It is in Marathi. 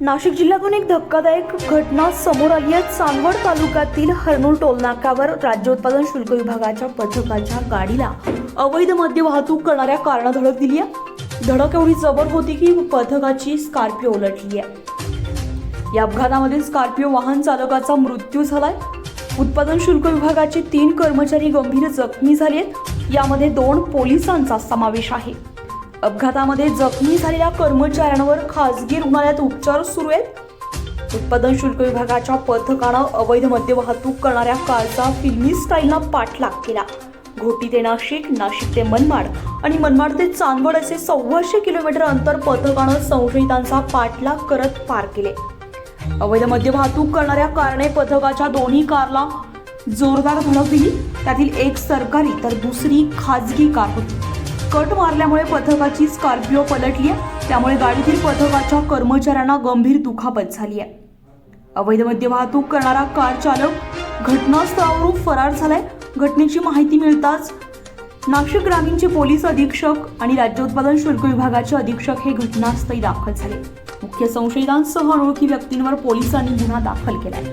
नाशिक जिल्ह्यातून एक धक्कादायक घटना समोर आली आहे. चांदवड तालुक्यातील हरनूर टोलनाक्यावर राज्य उत्पादन शुल्क विभागाच्या पथकाच्या गाडीला अवैध मद्य वाहतूक करणाऱ्या कारणात धडक दिली आहे. धडक एवढी जबर होती की पथकाची स्कॉर्पिओ उलटली आहे. या अपघातामध्ये स्कॉर्पिओ वाहन चालकाचा मृत्यू झालाय. उत्पादन शुल्क विभागाचे तीन कर्मचारी गंभीर जखमी झाले आहेत यामध्ये दोन पोलिसांचा समावेश आहे. अपघातामध्ये जखमी झालेल्या कर्मचाऱ्यांवर खासगी रुग्णालयात उपचार सुरू आहेत. उत्पादन शुल्क विभागाच्या पथकानं अवैध मद्य वाहतूक करणाऱ्या कारचा फिल्मी स्टाईलनं पाठलाग केला. घोटी ते नाशिक नाशिक ते मनमाड आणि मनमाड ते चांदवड असे सव्वाशे किलोमीटर अंतर पथकानं संशयितांचा पाठलाग करत पार केले. अवैध मद्य वाहतूक करणाऱ्या कारणे पथकाच्या दोन्ही कारला जोरदार धडक दिली. त्यातील एक सरकारी तर दुसरी खाजगी कार होती. कट मारल्यामुळे पथकाची स्कॉर्पिओ पलटली आहे त्यामुळे गाडीतील पथकाच्या कर्मचाऱ्यांना गंभीर दुखापत झाली आहे अवैध मद्य वाहतूक करणारा कार चालक घटनास्थळावरून फरार झालाय. घटनेची माहिती मिळताच नाशिक ग्रामीणचे पोलीस अधीक्षक आणि राज्य उत्पादन शुल्क विभागाचे अधीक्षक हे घटनास्थळी दाखल झाले. मुख्य संशयितांसह अनोळखी व्यक्तींवर पोलिसांनी गुन्हा दाखल केलाय.